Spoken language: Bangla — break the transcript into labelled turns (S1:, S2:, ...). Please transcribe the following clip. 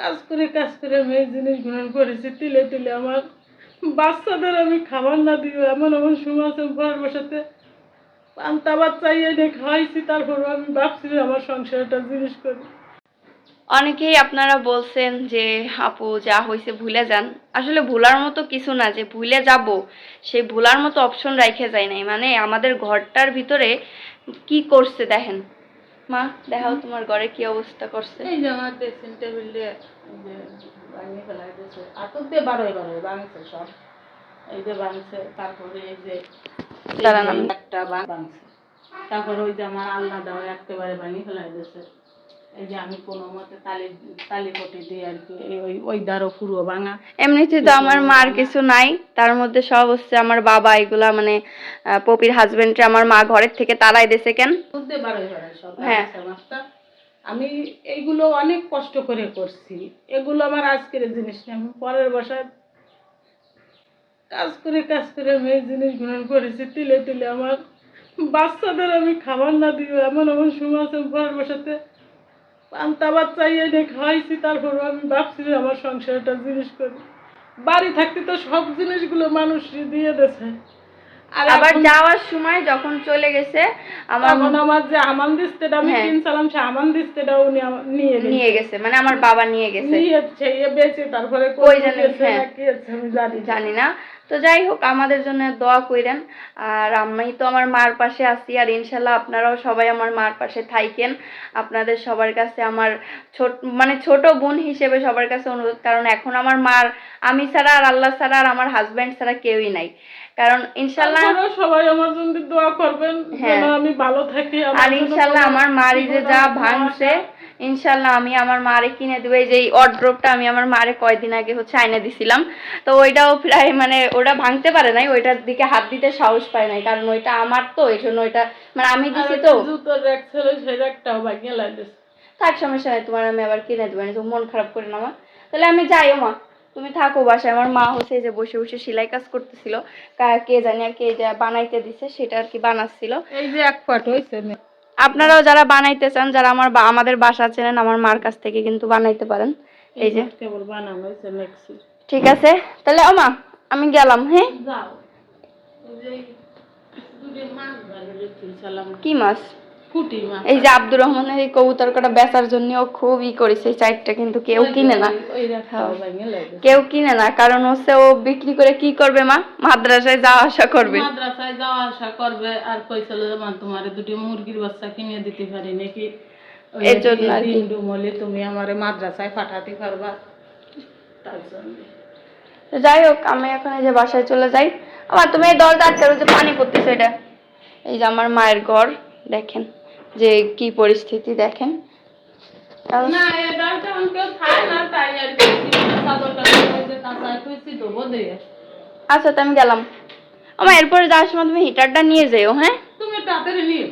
S1: কাজ করে কাজ করে আমি এই জিনিস গ্রহণ করেছি, তিলে তিলে আমার। বাচ্চাদের আমি খাবার না দিও এমন এমন সময় আছে ঘরের বসাতে। পান্তা বাচ্চা এনে খাওয়াইছি তারপর আমি ভাবছি আমার সংসারটা জিনিস করি।
S2: অনেকেই আপনারা বলছেন যে, আপু, যা হয়েছে ভুলে যান। আসলে ভুলার মতো কিছু না, যে ভুলে যাব সেই ভুলার মতো অপশন রাখে যায় নাই। মানে আমাদের ঘরটার ভিতরে কি করছে দেখেন। মা দেখাও তোমার ঘরে কি অবস্থা করছে?
S1: এই যে আমার ড্রেসিং টেবিলে ভাঙিয়ে ফেলাই দিয়েছে আতর দিয়ে বারোয় বারোয় ভাঙছে সব। এই যে ভাঙছে তারপরে এই যে একটা ভাঙ- ভাঙছে। তারপরে ওই যে আমার আল্লাহ দেওয়া একেবারে ভাঙিয়ে ফেলাই দিয়েছে এই যে আমি কোনো মতে তালি তালি দিয়ে আর কি ওই ওই দ্বারও পুরো ভাঙা।
S2: এমনিতে তো আমার মার কিছু নাই তার মধ্যে সব হচ্ছে আমার বাবা এগুলা মানে পপির হাজবেন্ডে আমার মা ঘরের থেকে তাড়াই দিয়েছে কেন?
S1: বুঝতে সব
S2: হ্যাঁ।
S1: আমি এইগুলো অনেক কষ্ট করে করছি। এগুলো আমার আজকের জিনিস না আমি পরের বাসায় কাজ করে কাজ করে আমি এই জিনিস গ্রহণ করেছি তিলে তিলে আমার বাচ্চাদের আমি খাবার না দিও এমন এমন সময় আছে ঘরের বসাতে পান্তা বাচ্চা এনে খাওয়াইছি তারপর আমি ভাবছি যে আমার সংসারটা জিনিস করি বাড়ি থাকতে তো সব জিনিসগুলো মানুষ দিয়ে দেছে আর
S2: আবার যাওয়ার সময় যখন চলে গেছে আমার
S1: তখন আমার যে আমান দিস্তেটা আমি
S2: হ্যাঁ।
S1: কিনছিলাম সে আমান দিস্তেটা উনি নিয়ে
S2: নিয়ে গেছে মানে আমার বাবা নিয়ে গেছে
S1: নিয়েছে এ বেঁচে তারপরে
S2: কই জানি, হ্যাঁ।
S1: জানি না।
S2: তো যাই হোক আমাদের জন্য দোয়া কইরেন আর আমি তো আমার মার পাশে আছি আর ইনশাল্লাহ আপনারাও সবাই আমার মার পাশে থাইকেন আপনাদের সবার কাছে আমার ছোট মানে ছোট বোন হিসেবে সবার কাছে অনুরোধ কারণ এখন আমার মার আমি ছাড়া আর আল্লাহ ছাড়া আর আমার হাজব্যান্ড ছাড়া কেউই নাই কারণ ইনশাল্লাহ
S1: সবাই আমার জন্য দোয়া করবেন
S2: হ্যাঁ।
S1: যেন আমি ভালো থাকি
S2: আর ইনশাল্লাহ আমার মারি যে যা ভাঙছে। ইনশাল্লাহ আমি আমার মারে কিনে দেবো। এই যে এই অড্রপটা আমি আমার মারে কয়দিন আগে হচ্ছে আইনে দিছিলাম। তো ওইটাও প্রায় মানে ওটা ভাঙতে পারে নাই ওইটার দিকে হাত দিতে সাহস পায় নাই। কারণ ওইটা আমার তো এই জন্য ওইটা মানে আমি দিছি তো।
S1: জুতোর ছিল ভাঙিয়ে
S2: থাক সমস্যা নাই তোমার আমি আবার কিনে দেবো না তো মন খারাপ করে না মা। তাহলে আমি যাইও মা। তুমি থাকো বাসায়। আমার মা হচ্ছে যে বসে বসে সেলাই কাজ করতেছিল। কে জানি আর কে যা বানাইতে দিছে সেটা আর কি বানাচ্ছিল।
S1: এই যে এক পাট হয়েছে
S2: আপনারাও যারা বানাইতে চান যারা আমার আমাদের বাসা চেনেন আমার মার কাছ থেকে কিন্তু বানাইতে পারেন। এই যে। ঠিক আছে? তাহলে ওমা আমি গেলাম হ্যাঁ? কি মাছ? এই যে আব্দুর রহমানের এই কবুতর কটা বেচার জন্য ও খুব ই করেছে এই চারটা কিন্তু কেউ কিনে না। কেউ কিনে না কারণ হচ্ছে ও বিক্রি করে কি করবে মা? মাদ্রাসায় যাওয়া আসা করবে।
S1: মাদ্রাসায় যাওয়া আসা করবে আর কইছিল মা তোমার দুটি মুরগির বাচ্চা কিনে দিতে পারি নাকি?
S2: এর জন্য আর কি।
S1: তুমি আমারে মাদ্রাসায় পাঠাতে পারবা। তার জন্য।
S2: যাই হোক আমি এখন এই যে বাসায় চলে যাই। আমার তুমি এই দরজা আটকে যে পানি পড়তেছে এটা। এই যে আমার মায়ের ঘর দেখেন। যে কি পরিস্থিতি দেখেন। আচ্ছা তো আমি গেলাম। আমার এরপরে যাওয়ার সময় তুমি হিটারটা নিয়ে যেও হ্যাঁ?
S1: তুমি তাড়াতাড়ি নিয়ে